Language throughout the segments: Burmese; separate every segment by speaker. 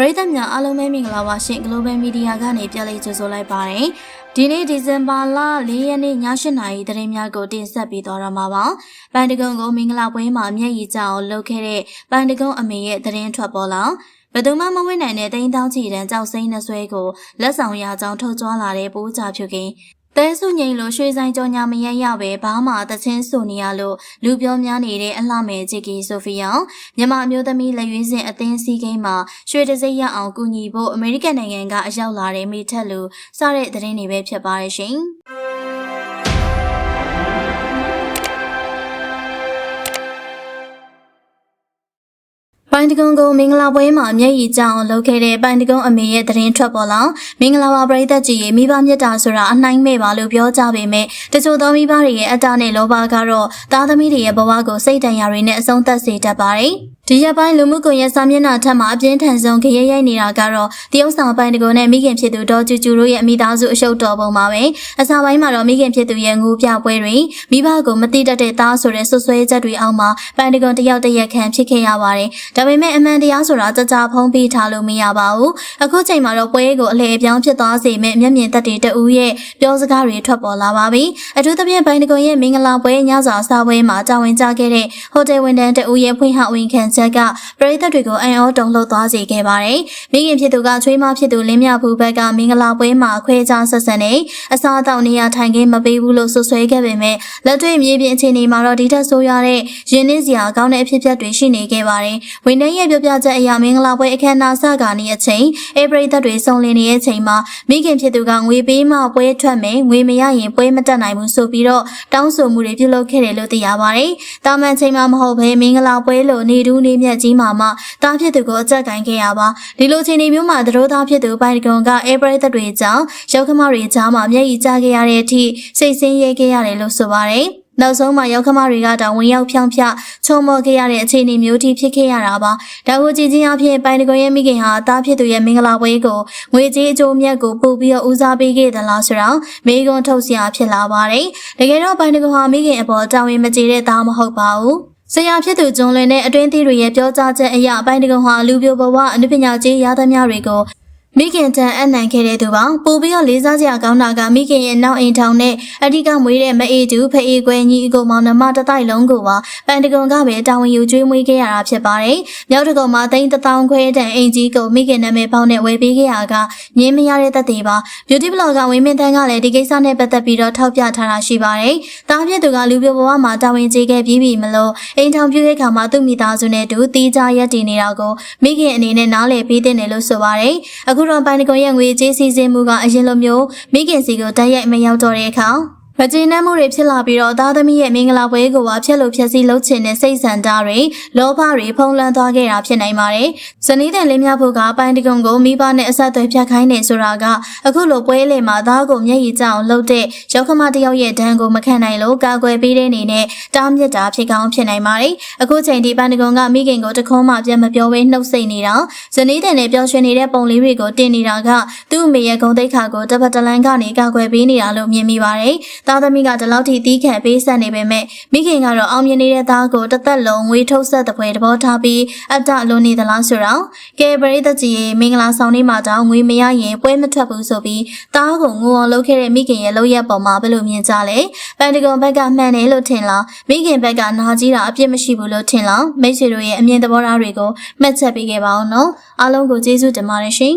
Speaker 1: ပရိသတ်များအားလုံးပဲမင်္ဂလာပါရှင် Global Media ကနေကြလက်ကြိုဆိုလိုက်ပါတယ်ဒီနေ့ဒီဇင်ဘာလ၄ရက်နေ့ည၈နာရီသတင်းများကိုတင်ဆက်ပေးသွားရမှာပါပန်တကုံကိုမင်္ဂလာပွဲမှာမျက်ရည်ကျအောင်လုပ်ခဲ့တဲ့ပန်တကုံအမေရဲ့သတင်းထွက်ပေါ်လာဘယ်သူမှမဝင်နိုင်တဲ့တိန်းတောင်းချီတန်းကြောက်စိမ့်နှဆွဲကိုလက်ဆောင်ရကြောင်းထုတ်ကြွားလာတဲ့ပိုးကြဖြူကင်း တဲဆုငိန်လိုရွှေဆိုင်ကြောညာမရရပဲဘာမှတချင်းဆိုနေရလို့လူပြောများနေတဲ့အလှမယ်ဂျီကီဆိုဖီယာမြန်မာအမျိုးသမီးလက်ရွေးစင်အသင်းစည်းကိန်းမှာရွှေတစိမ့်ရအောင်ကူညီဖို့အမေရိကန်နိုင်ငံကအရောက်လာတဲ့မိထက်လူစတဲ့သတင်းတွေပဲဖြစ်ပါရဲ့ရှင်။ ပိုင်တကုံကိုမင်္ဂလာပွဲမှာမျက်ရည်ကျအောင်လုပ်ခဲ့တဲ့ပိုင်တကုံအမေရဲ့သတင်းထွက်ပေါ်လာမင်္ဂလာပါပရိသတ်ကြီးရေမိဘမြတ်တာဆိုတာအနှိုင်းမဲ့ပါလို့ပြောကြပေမဲ့တချို့သောမိဘတွေရဲ့အတ္တနဲ့လောဘကတော့သားသမီးတွေရဲ့ဘဝကိုစိတ်တန်ရာတွေနဲ့အဆုံးသတ်စေတတ်ပါတယ် ဒီရက်ပိုင်းလူမှုကွန်ရက်စာမျက်နှာထက်မှာအပြင်းထန်ဆုံးခရဲရိုက်နေတာကတော့တရုတ်ဆောင်ပိုင်တကုံနဲ့မိခင်ဖြစ်သူဒေါ်ကျူကျူတို့ရဲ့အမိသားစုအရှုပ်တော်ပုံပါပဲအစာပိုင်းမှာတော့မိခင်ဖြစ်သူရဲ့ငိုပြပွဲတွေမိဘကိုမတိတတ်တဲ့သားဆိုတဲ့ဆွဆွဲချက်တွေအောက်မှာပိုင်တကုံတယောက်တစ်ရက်ခန့်ဖြစ်ခဲ့ရပါတယ်ဒါပေမဲ့အမှန်တရားဆိုတာကြကြဖုံးပြီးထားလို့မရပါဘူးအခုချိန်မှာတော့ပွဲကိုအလှည့်အပြောင်းဖြစ်သွားစေမဲ့မျက်မြင်သက်တွေတဦးရဲ့ပြောစကားတွေထွက်ပေါ်လာပါပြီအထူးသဖြင့်ပိုင်တကုံရဲ့မင်္ဂလာပွဲညစာစားပွဲမှာတာဝန်ကျခဲ့တဲ့ဟိုတယ်ဝန်ထမ်းတဦးရဲ့ဖွင့်ဟဝင်ခံချက်ကပရိသတ်တွေကိုအံ့ဩတုန်လှုပ်သွားစေခဲ့ပါတယ်မိခင်ဖြစ်သူကချွေးမဖြစ်သူလင်းမြဘူးဘက်ကမင်္ဂလာပွဲမှာခွဲခြားဆက်ဆံနေအစားအသောက်နေရာထိုင်ခင်းမပေးဘူးလို့ဆွဆွဲခဲ့ပေမဲ့လက်တွေ့မြေပြင်အခြေအနေမှာတော့ဒီထက်ဆိုးရတဲ့ရင်းနှီးစရာကောင်းတဲ့အဖြစ်အပျက်တွေရှိနေခဲ့ပါတယ်ဝန်ထမ်းရဲ့ပြောပြချက်အရမင်္ဂလာပွဲအခမ်းအနားစကနေအချိန်အေပရိသတ်တွေစုံလင်နေတဲ့အချိန်မှာမိခင်ဖြစ်သူကငွေပေးမှပွဲထွက်မယ်ငွေမရရင်ပွဲမတက်နိုင်ဘူးဆိုပြီးတော့တောင်းဆိုမှုတွေပြုလုပ်ခဲ့တယ်လို့သိရပါတယ်။တာမန်ချိန်မှာမဟုတ်ဘဲမင်္ဂလာပွဲလို့နေတူးနေမြတ်ကြီးမှာမှတားဖြစ်သူကိုအကြက်ကင်ခဲ့ရပါဒီလိုချိန်ဒီမျိုးမှာသတို့သားဖြစ်သူပိုင်ကွန်ကအေပရိသတ်တွေကြောင့်ရောက်ခမတွေကြားမှာမျက်ရည်ကျခဲ့ရတဲ့အထိစိတ်ဆင်းရဲခဲ့ရတယ်လို့ဆိုပါတယ်။နောက်ဆုံးမှာရောက်ခမတွေကတောင်ဝင်ရောက်ဖြောင်းဖြချုံမော်ခဲ့ရတဲ့အခြေအနေမျိုးထိဖြစ်ခဲ့ရတာပါဒါကိုကြည်ချင်းအဖြစ်ပိုင်တကွန်ရဲ့မိခင်ဟာတားဖြစ်သူရဲ့မင်္ဂလာပွဲကိုငွေကြေးအကျိုးမြတ်ကိုပို့ပြီးတော့ဦးစားပေးခဲ့သလားဆိုတော့မိကွန်ထုတ်စရာဖြစ်လာပါတယ်တကယ်တော့ပိုင်တကွန်ဟာမိခင်အပေါ်တာဝန်မကျေတဲ့သားမဟုတ်ပါဘူး ဆရာဖြစ်သူဂျွန်လွင်နဲ့အတွင်းသီးတွေရဲ့ပြောကြားချက်အရအပိုင်းတကုံဟာလူပြိုဘဝအနုပညာကြီးရသမျှတွေကို မိခင်တန်အနိုင်ခဲ့တဲ့သူပါပို့ပြီးတော့လေးစားစရာကောင်းတာကမိခင်ရဲ့နောက်အိမ်ထောင်နဲ့အဓိကမွေးတဲ့မအေးတူဖအေးကွယ်ညီအကိုမောင်နှမတတိုက်လုံးကိုပါပန်တကုံကပဲတာဝန်ယူကျွေးမွေးခဲ့ရတာဖြစ်ပါတယ်မြောက်တကုံမှာသိန်းတစ်သောင်းခွဲတန်အင်ကြီးကိုမိခင်နာမည်ပေါင်းနဲ့ဝယ်ပေးခဲ့ရကငင်းမရတဲ့သက်သေပါ beauty blogger ဝင်းမင်းတန်းကလည်းဒီကိစ္စနဲ့ပတ်သက်ပြီးတော့ထောက်ပြထားတာရှိပါတယ်တားပြည့်သူကလူပြဘဝမှာတာဝန်ကျေခဲ့ပြီးပြီမလို့အိမ်ထောင်ပြုတဲ့ခါမှာသူ့မိသားစုနဲ့တူတီးကြရက်တည်နေတာကိုမိခင်အနေနဲ့နားလည်ပေးတဲ့တယ်လို့ဆိုပါတယ်အခုတော့ပိုင်းတကွန်ရဲ့ငွေကြေးစီစဉ်မှုကအရင်လိုမျိုးမိခင်စီကိုတိုက်ရိုက်မရောက်တော့တဲ့အခါ မကျေနပ်မှုတွေဖြစ်လာပြီးတော့သားသမီးရဲ့မင်္ဂလာပွဲကိုပါဖျက်လို့ဖျက်ဆီးလုပ်ချင်တဲ့စိတ်ဆန္ဒတွေလောဘတွေဖုံးလွှမ်းသွားခဲ့တာဖြစ်နိုင်ပါတယ်။ဇနီးတဲ့လင်းမြဖို့ကပိုင်းတကုံကိုမိဘနဲ့အဆက်အသွယ်ဖြတ်ခိုင်းနေဆိုတာကအခုလိုပွဲလေမှာသားကိုမျက်ရည်ကျအောင်လှုပ်တဲ့ရောက်ခမတယောက်ရဲ့ဒဏ်ကိုမခံနိုင်လို့ကာကွယ်ပေးတဲ့အနေနဲ့တားမြစ်တာဖြစ်ကောင်းဖြစ်နိုင်ပါတယ်။အခုချိန်ဒီပိုင်းတကုံကမိခင်ကိုတခုံးမှပြန်မပြောဘဲနှုတ်ဆက်နေတာဇနီးတဲ့နဲ့ပျော်ရွှင်နေတဲ့ပုံလေးတွေကိုတင်နေတာကသူ့အမေရဲ့ဂုံတိတ်ခါကိုတပတ်တလန်းကနေကာကွယ်ပေးနေတာလို့မြင်မိပါတယ်။သားသမီးကဒီလောက်ထိတီးခံပေးဆက်နေပေမဲ့မိခင်ကတော့အောင်မြင်နေတဲ့သားကိုတစ်သက်လုံးငွေထုတ်ဆက်တဲ့ပွဲသဘောထားပြီးအတ္တလုံးနေသလားဆိုတော့ကဲပရိသတ်ကြီးရေမင်္ဂလာဆောင်နေမှာတောင်ငွေမရရင်ပွဲမထွက်ဘူးဆိုပြီးသားကိုငိုအောင်လုပ်ခဲ့တဲ့မိခင်ရဲ့လုပ်ရက်ပေါ်မှာဘယ်လိုမြင်ကြလဲပန်တဂွန်ဘက်ကမှန်တယ်လို့ထင်လားမိခင်ဘက်ကနာကြီးတာအပြစ်မရှိဘူးလို့ထင်လားမိတ်ဆွေတို့ရဲ့အမြင်သဘောထားတွေကိုမှတ်ချက်ပေးခဲ့ပါအောင်နော်အားလုံးကိုကျေးဇူးတင်ပါတယ်ရှင်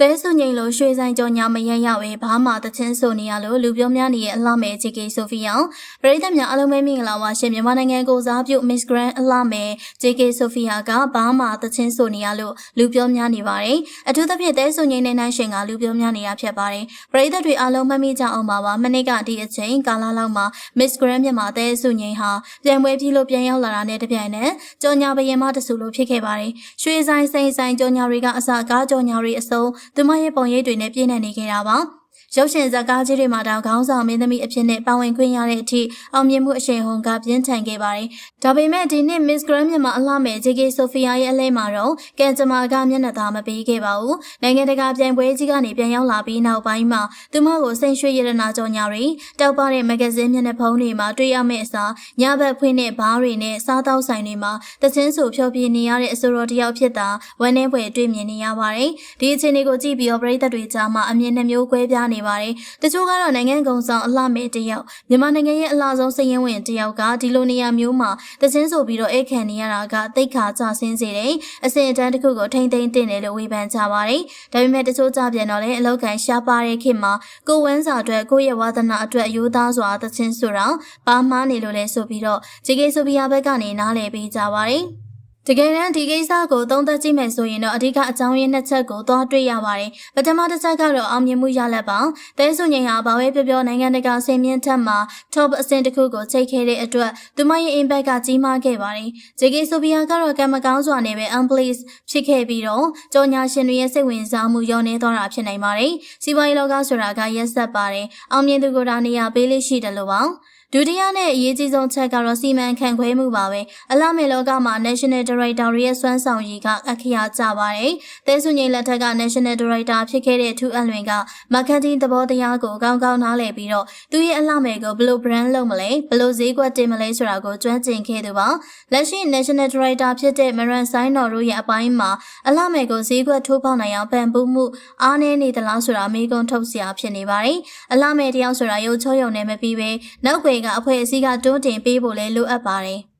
Speaker 1: တဲဆုငိန်လိုရွှေဆိုင်ကြောညာမရရပဲဘာမှတချင်းဆိုနေရလို့လူပြောများနေရဲ့အလှမဲ့ဂျီကေဆိုဖီယာပရိသတ်များအားလုံးပဲမင်္ဂလာပါရှင်မြန်မာနိုင်ငံကိုစားပြု Miss Grand အလှမဲ့ဂျီကေဆိုဖီယာကဘာမှတချင်းဆိုနေရလို့လူပြောများနေပါတယ်အထူးသဖြင့်တဲဆုငိန်နဲ့နိုင်ရှင်ကလူပြောများနေတာဖြစ်ပါတယ်ပရိသတ်တွေအားလုံးမှတ်မိကြအောင်ပါပါမနေ့ကဒီအချိန်ကာလလောက်မှာ Miss Grand မြန်မာတဲဆုငိန်ဟာပြန်ပွဲပြီးလို့ပြန်ရောက်လာတာနဲ့တပြိုင်နက်ကြောညာဘရင်မတဆူလို့ဖြစ်ခဲ့ပါတယ်ရွှေဆိုင်စိန်ဆိုင်ကြောညာတွေကအစကားကြောညာတွေအစုံသူမရဲ့ပုံရိပ်တွေနဲ့ပြည့်နေနေခဲ့တာပါ ရုပ်ရှင်ဇာတ်ကားကြီးတွေမှာတောင်ခေါင်းဆောင်မင်းသမီးအဖြစ်နဲ့ပါဝင်ခွင့်ရတဲ့အထိအောင်မြင်မှုအရှိန်ဟုန်ကပြင်းထန်ခဲ့ပါတယ်။ဒါပေမဲ့ဒီနှစ် Miss Grand မြန်မာအလှမဲ့ JK Sophia ရဲ့အလဲမှာတော့ကင်ဂျမာကမျက်နှာသာမပေးခဲ့ပါဘူး။နိုင်ငံတကာပြိုင်ပွဲကြီးကနေပြန်ရောက်လာပြီးနောက်ပိုင်းမှာသူမကိုစိန်ရွှေရတနာကြော်ညာတွေတောက်ပတဲ့မဂ္ဂဇင်းမျက်နှာဖုံးတွေမှာတွေ့ရမယ့်အစားညဘက်ဖွင့်တဲ့ဘားတွေနဲ့စားတောက်ဆိုင်တွေမှာတချင်းဆိုဖြောပြနေရတဲ့အဆိုတော်တယောက်ဖြစ်တာဝမ်းနည်းဖွယ်တွေ့မြင်နေရပါတယ်။ဒီအခြေအနေကိုကြည့်ပြီးတော့ပြည်သက်တွေကြားမှာအမြင်နှမျိုးကွဲပြားနေပါတယ်။တချို့ကတော့နိုင်ငံကုံဆောင်အလှမဲ့တယောက်မြန်မာနိုင်ငံရဲ့အလှဆုံးစည်ရင်ဝင်တယောက်ကဒီလိုနေရာမျိုးမှာတချင်းဆိုပြီးတော့အိတ်ခံနေရတာကတိတ်ခါကြဆင်းစေတယ်။အစင်အတန်းတစ်ခုကိုထိမ့်သိမ့်တင်တယ်လို့ဝေဖန်ကြပါတယ်။ဒါပေမဲ့တချို့ကြပြန်တော့လည်းအလောက်ကန်ရှားပါတဲ့ခေတ်မှာကိုဝန်းစာအတွက်ကိုယ့်ရဲ့ဝါသနာအတွက်အယိုးသားစွာတချင်းဆိုတာဘာမှနေလို့လဲဆိုပြီးတော့ဂျေကေဆိုဖီယာဘက်ကနေနားလည်ပေးကြပါတယ်။ တကယ်တမ်းဒီကိစ္စကိုသုံးသပ်ကြည့်မယ်ဆိုရင်တော့အဓိကအကြောင်းရင်းနှစ်ချက်ကိုသွားတွေ့ရပါတယ်။ပထမတစ်ချက်ကတော့အောင်မြင်မှုရလဒ်ပါ။တဲဆုငိန်ဟာဘာပဲပြောပြောနိုင်ငံတကာဆင်မြင့်ထက်မှာ top အဆင့်တစ်ခုကိုချိန်ခဲ့တဲ့အတွက်သူမရဲ့ impact ကကြီးမားခဲ့ပါတယ်။ JK Sophia ကတော့ကံမကောင်းစွာနဲ့ပဲ unpleased ဖြစ်ခဲ့ပြီးတော့ကြော်ညာရှင်တွေရဲ့စိတ်ဝင်စားမှုယောနေသွားတာဖြစ်နိုင်ပါတယ်။စီးပွားရေးလောကဆိုတာကရက်ဆက်ပါတယ်။အောင်မြင်သူကိုဒါနေရာပေးလေးရှိတယ်လို့ပါ။ ဒုတိယနဲ့အရေးကြီးဆုံးချက်ကတော့စီမံခန့်ခွဲမှုပါပဲအလမေလောကမှာ National Director ရဲ့စွမ်းဆောင်ရည်ကအခရာကျပါတယ်။တဲဆုငိန်လက်ထက်က National Director ဖြစ်ခဲ့တဲ့ထူးအလွင်က marketing သဘောတရားကိုကောင်းကောင်းနားလည်ပြီးတော့သူရဲ့အလမေကိုဘယ်လို brand လုပ်မလဲဘယ်လိုဈေးကွက်တင်မလဲဆိုတာကိုကျွမ်းကျင်ခဲ့သူပါ။လက်ရှိ National Director ဖြစ်တဲ့ Maran Saino တို့ရဲ့အပိုင်းမှာအလမေကိုဈေးကွက်ထိုးပေါက်နိုင်အောင်ပံ့ပိုးမှုအားနည်းနေသလားဆိုတာမေးခွန်းထုတ်စရာဖြစ်နေပါတယ်။အလမေတယောက်ဆိုတာရုပ်ချောရုံနဲ့မပြီးပဲနောက်ွယ်ကအဖွဲ့အစည်းကတွန်းတင်ပေးဖို့လည်းလိုအပ်ပါတယ်။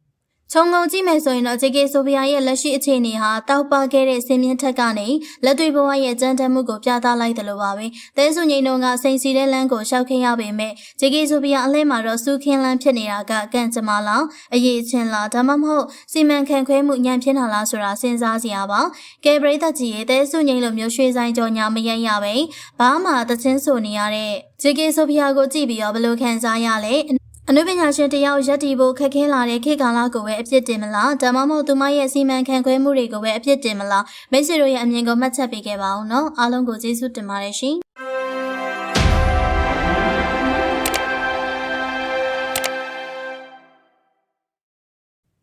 Speaker 1: ခြုံငုံကြည့်မယ်ဆိုရင်တော့ JK ဆိုဖီယာရဲ့လက်ရှိအခြေအနေဟာတောက်ပခဲ့တဲ့စင်မြင့်ထက်ကနေလက်တွေ့ဘဝရဲ့ကြမ်းတမ်းမှုကိုပြသလိုက်တယ်လို့ပါပဲ။သဲဆုငိန်တို့ကစိန်စီတဲ့လမ်းကိုရှောက်ခင်းရပေမဲ့ JK ဆိုဖီယာအလဲမှာတော့စူးခင်းလန်းဖြစ်နေတာကကန့်ကြမလားအရေးချင်းလားဒါမှမဟုတ်စီမံခန့်ခွဲမှုညံဖြစ်တာလားဆိုတာစဉ်းစားစရာပါ။ကဲပရိသတ်ကြီးရဲ့သဲဆုငိန်လိုမျိုးရွှေဆိုင်ကြောညာမရိုက်ရပဲ။ဘာမှသချင်းဆိုနေရတဲ့ JK ဆိုဖီယာကိုကြည့်ပြီးတော့ဘယ်လိုခံစားရလဲ။ အနုပညာရှင်တယောက်ရက်တီဖို့ခက်ခဲလာတဲ့ခေတ်ကာလကိုပဲအပြစ်တင်မလားဒါမှမဟုတ်သူမရဲ့စီမံခန့်ခွဲမှုတွေကိုပဲအပြစ်တင်မလားမိတ်ဆွေတို့ရဲ့အမြင်ကိုမှတ်ချက်ပေးခဲ့ပါအောင်နော်အားလုံးကိုကျေးဇူးတင်ပါတယ်ရှင်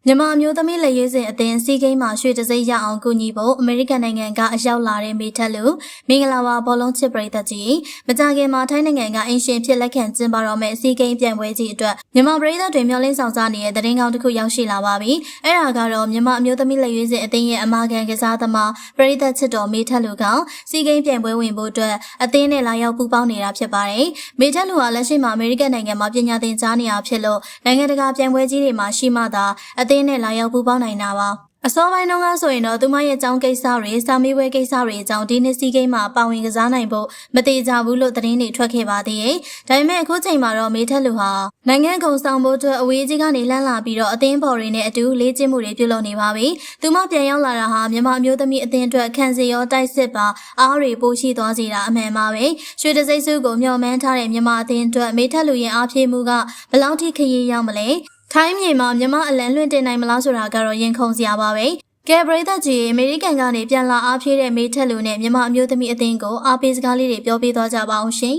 Speaker 1: မြန်မာမျိုးသမီးလက်ရေးစဉ်အသင်းစီးကိန်းမှာရွှေတစိမ့်ရအောင်ကူညီဖို့အမေရိကန်နိုင်ငံကအရောက်လာတဲ့မိထက်လူမင်္ဂလာပါဘောလုံးချစ်ပရိသတ်ကြီးမကြခင်မှာထိုင်းနိုင်ငံကအင်ရှင်ဖြစ်လက်ခံကျင်းပတော့မယ့်စီးကိန်းပြန်ပွဲကြီးအတွက်မြန်မာပရိသတ်တွေမျှော်လင့်ဆောင်စားနေတဲ့သတင်းကောင်းတစ်ခုရောက်ရှိလာပါပြီအဲ့ဒါကတော့မြန်မာအမျိုးသမီးလက်ရေးစဉ်အသင်းရဲ့အမာခံကစားသမားပရိသတ်ချစ်တော်မိထက်လူကစီးကိန်းပြန်ပွဲဝင်ဖို့အတွက်အသင်းနဲ့လာရောက်ပူးပေါင်းနေတာဖြစ်ပါတယ်မိထက်လူကလက်ရှိမှာအမေရိကန်နိုင်ငံမှာပညာသင်ကြားနေတာဖြစ်လို့နိုင်ငံတကာပြန်ပွဲကြီးတွေမှာရှိမှသာအသင်းင်းနဲ့လာရောက်ပူးပေါင်းနိုင်တာပါအစောပိုင်းတုန်းကဆိုရင်တော့သူမရဲ့အကြောင်းကိစ္စတွေစာမေးပွဲကိစ္စတွေအကြောင်းဒီနှစ်စီးကိန်းမှာပါဝင်ကစားနိုင်ဖို့မသေးကြဘူးလို့သတင်းတွေထွက်ခဲ့ပါသေးတယ်။ဒါပေမဲ့အခုချိန်မှာတော့မေထက်လူဟာနိုင်ငံကုံဆောင်ဖို့အတွက်အဝေးကြီးကနေလှမ်းလာပြီးတော့အသင်းပေါ်တွေနဲ့အတူလေ့ကျင့်မှုတွေပြုလုပ်နေပါပြီ။သူမပြန်ရောက်လာတာဟာမြန်မာအမျိုးသမီးအသင်းအတွက်ခံစီရောတိုက်စစ်ပါအားတွေပိုရှိသွားစေတာအမှန်ပါပဲ။ရွှေတစိမ့်စုကိုမျှော်မှန်းထားတဲ့မြန်မာအသင်းအတွက်မေထက်လူရဲ့အားဖြည့်မှုကဘယ်လောက်ထိခရီးရောက်မလဲ။ ထိုင်းမြေမှာမြမအလံလွှင့်တင်နိုင်မလားဆိုတာကတော့ရင်ခုန်စရာပါပဲကဲပရိသတ်ကြီးအမေရိကန်ကနေပြန်လာအားဖြည့်တဲ့မေထက်လူနဲ့မြမအမျိုးသမီးအသင်းကိုအားပေးစကားလေးတွေပြောပြသွားကြပါအောင်ရှင်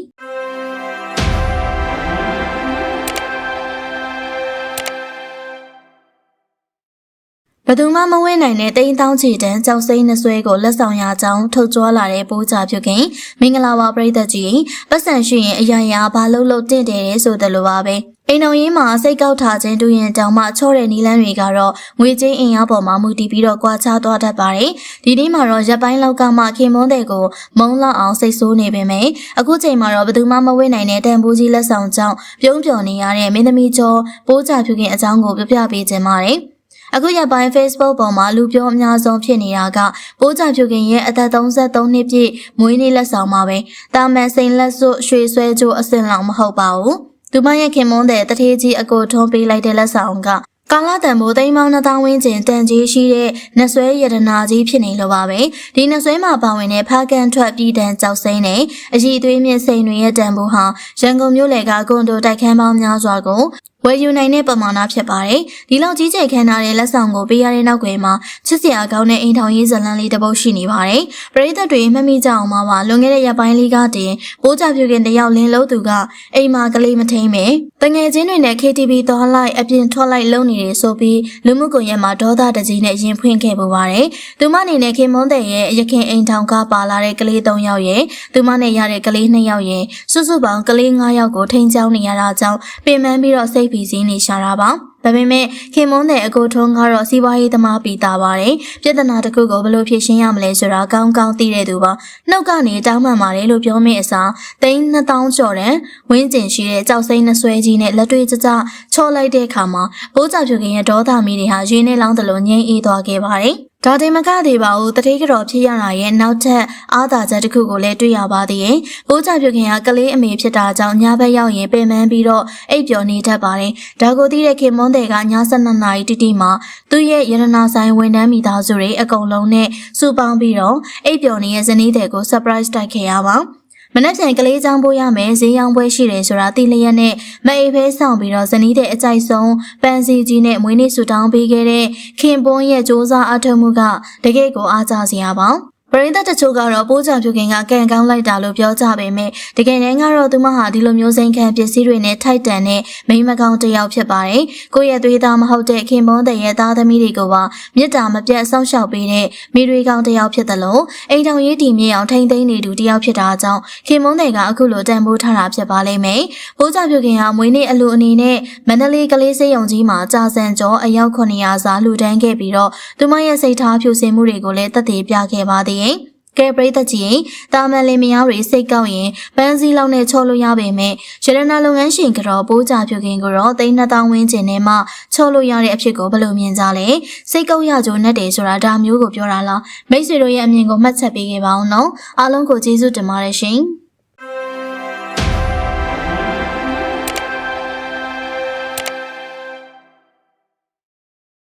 Speaker 1: ဘသူမှမဝဲနိုင်တဲ့တိန်တောင်းချီတန်းကြောက်စိမ့်နှဆွဲကိုလက်ဆောင်ရကြောင်းထုတ်ကြွားလာတဲ့ပိုးကြပြုခင်မင်္ဂလာပါပရိသတ်ကြီးပတ်စံရှိရင်အရာရာဘာလို့လို့တင့်တယ်လဲဆိုတယ်လို့ပါပဲ အိမ်တော်ရင်းမှာစိတ်ကောက်ထားခြင်းတူရင်တောင်မှချော့တဲ့နီလန်းတွေကတော့ငွေချင်းအင်အားပေါ်မှာမူတည်ပြီးတော့ကွာခြားသွားတတ်ပါတယ်။ဒီနေ့မှာတော့ရပ်ပိုင်းလောက်ကမှခင်မွန်းတဲ့ကိုမုံလောက်အောင်စိတ်ဆိုးနေပေမဲ့အခုချိန်မှာတော့ဘယ်သူမှမဝေ့နိုင်တဲ့တန်ဖိုးကြီးလက်ဆောင်ကြောင့်ပြုံးပျော်နေရတဲ့မင်းသမီးကျော်ပိုးချဖြူခင်အကြောင်းကိုပြပြပေးခြင်းပါတယ်။အခုရပိုင်း Facebook ပေါ်မှာလူပြောအများဆုံးဖြစ်နေတာကပိုးကြဖြူခင်ရဲ့အသက်33နှစ်ပြည့်မွေးနေ့လက်ဆောင်ပါပဲ။တာမန်စိန်လက်စွပ်ရွှေဆွဲကြိုးအစင်လောင်မဟုတ်ပါဘူး။ သူမရဲ့ခင်မွန်းတဲ့တထေးကြီးအကိုထုံးပေးလိုက်တဲ့လက်ဆောင်ကကာလတန်မိုးသိမ်းပေါင်း2000ဝန်းကျင်တန်ကြီးရှိတဲ့နဆွဲရတနာကြီးဖြစ်နေလို့ပါပဲဒီနဆွဲမှာပါဝင်တဲ့ဖားကန်ထွက်ပြည်တန်ကြောက်စိမ့်နဲ့အည်သွေးမြင့်စိန်တွေရဲ့တန်ဖိုးဟာရန်ကုန်မြို့လေကကွန်ဒိုတိုက်ခန်းပေါင်းများစွာကိုဝယ်ယူနိုင်တဲ့ပမာဏဖြစ်ပါတယ်။ဒီလောက်ကြီးကျယ်ခမ်းနားတဲ့လက်ဆောင်ကိုပေးရတဲ့နောက်ွယ်မှာချစ်စရာကောင်းတဲ့အိမ်ထောင်ရေးဇာတ်လမ်းလေးတစ်ပုဒ်ရှိနေပါတယ်။ပရိသတ်တွေမှတ်မိကြအောင်ပါပါလွန်ခဲ့တဲ့ရက်ပိုင်းလေးကတင်ပိုးကြပြုခင်တယောက်လင်းလို့သူကအိမ်မှာကလေးမထိန်ပဲ။တငယ်ချင်းတွေနဲ့ KTV သွားလိုက်အပြင်ထွက်လိုက်လုံနေတယ်ဆိုပြီးလူမှုကွန်ရက်မှာဒေါသတကြီးနဲ့ရင်ဖွင့်ခဲ့ပူပါတယ်။သူမအနေနဲ့ခင်မွန်းတဲ့ရဲ့ရခင်အိမ်ထောင်ကပါလာတဲ့ကလေး၃ယောက်ရဲ့သူမနဲ့ရတဲ့ကလေး၂ယောက်ရဲ့စုစုပေါင်းကလေး၅ယောက်ကိုထိန်းချောင်းနေရတာကြောင့်ပင်ပန်းပြီးတော့စိတ်ပီစည်းနေရှာတာပါ။ဒါပေမဲ့ခင်မွန်းတဲ့အကိုထုံးကတော့စီးပွားရေးသမားပြီးသားပါတယ်။ပြဿနာတစ်ခုကိုဘယ်လိုဖြေရှင်းရမလဲဆိုတာကောင်းကောင်းသိတဲ့သူပါ။နှုတ်ကနေတောင်းပန်ပါတယ်လို့ပြောမိအစားသိန်း2000ကျော်တဲ့ဝင်းကျင်ရှိတဲ့ကြောက်စိမ့်နှဆွဲကြီးနဲ့လက်တွေ့ကြကြချော့လိုက်တဲ့အခါမှာဘိုးကြောက်ဖြူခင်ရဲ့ဒေါသမီးတွေဟာရင်းနဲ့လောင်းတလို့ငြိမ်းအေးသွားခဲ့ပါတယ်။ ဒါတင်မကသေးပါဘူးတတိကတော်ဖြစ်ရတာရဲ့နောက်ထပ်အားသာချက်တစ်ခုကိုလည်းတွေ့ရပါသေးတယ်။ဘိုးကြပြုခင်ကကလေးအမေဖြစ်တာကြောင့်ညဘက်ရောက်ရင်ပင်ပန်းပြီးတော့အိပ်ပျော်နေတတ်ပါတယ်။ဒါကိုသိတဲ့ခင်မွန်းတဲ့ကည7နာရီတိတိမှာသူ့ရဲ့ရတနာဆိုင်ဝန်ထမ်းမိသားစုတွေအကုန်လုံးနဲ့စုပေါင်းပြီးတော့အိပ်ပျော်နေတဲ့ဇနီးတဲ့ကို surprise တိုက်ခဲ့ရပါ မနေ့ပြန်ကလေးချောင်းပိုးရမယ်ဈေးရောင်းပွဲရှိတယ်ဆိုတာသိလျက်နဲ့မအိပ်ဖဲဆောင်ပြီးတော့ဇနီးတဲ့အကြိုက်ဆုံးပန်းစီကြီးနဲ့မွေးနေ့ဆူတောင်းပေးခဲ့တဲ့ခင်ပွန်းရဲ့စ조사အထောက်မှုကတကယ့်ကိုအားကြစရာပါ ပရိသတ်တချို့ကတော့ပိုးကြပြုခင်ကကံကောင်းလိုက်တာလို့ပြောကြပေမဲ့တကယ်တမ်းကတော့သူမဟာဒီလိုမျိုးစိန်ခံပစ္စည်းတွေနဲ့ထိုက်တန်တဲ့မိန်းမကောင်းတစ်ယောက်ဖြစ်ပါတယ်။ကိုယ့်ရဲ့သွေးသားမဟုတ်တဲ့ခင်ပွန်းတဲ့ရဲ့သားသမီးတွေကိုပါမေတ္တာမပြတ်စောင့်ရှောက်ပေးတဲ့မိတွေကောင်းတစ်ယောက်ဖြစ်တယ်လို့အိမ်ထောင်ရေးတည်မြေအောင်ထိမ့်သိမ်းနေသူတစ်ယောက်ဖြစ်တာကြောင့်ခင်ပွန်းတဲ့ကအခုလိုတန်ဖိုးထားတာဖြစ်ပါလိမ့်မယ်။ပိုးကြပြုခင်ဟာမွေးနေ့အလူအနေနဲ့မန္တလေးကလေးစေးရုံကြီးမှာကြာစံကျော်အယောက်900စာလှူဒန်းခဲ့ပြီးတော့သူမရဲ့စိတ်ထားဖြူစင်မှုတွေကိုလည်းသက်သေပြခဲ့ပါသေးတယ်။ကဲပရိသတ်ကြီးတာမန်လင်မယားတွေစိတ်ကောက်ရင်ပန်းစည်းလောက်နဲ့ချော်လို့ရပေမဲ့ရတနာလုပ်ငန်းရှင်ကတော့ပိုးကြပြုခင်ကတော့သိန်း2000ဝန်းကျင်နဲ့မှချော်လို့ရတဲ့အဖြစ်ကိုဘယ်လိုမြင်ကြလဲစိတ်ကောက်ရကြုံနဲ့တယ်ဆိုတာဒါမျိုးကိုပြောတာလားမိတ်ဆွေတို့ရဲ့အမြင်ကိုမှတ်ချက်ပေးခဲ့ပါအောင်နော်အားလုံးကိုကျေးဇူးတင်ပါတယ်ရှင်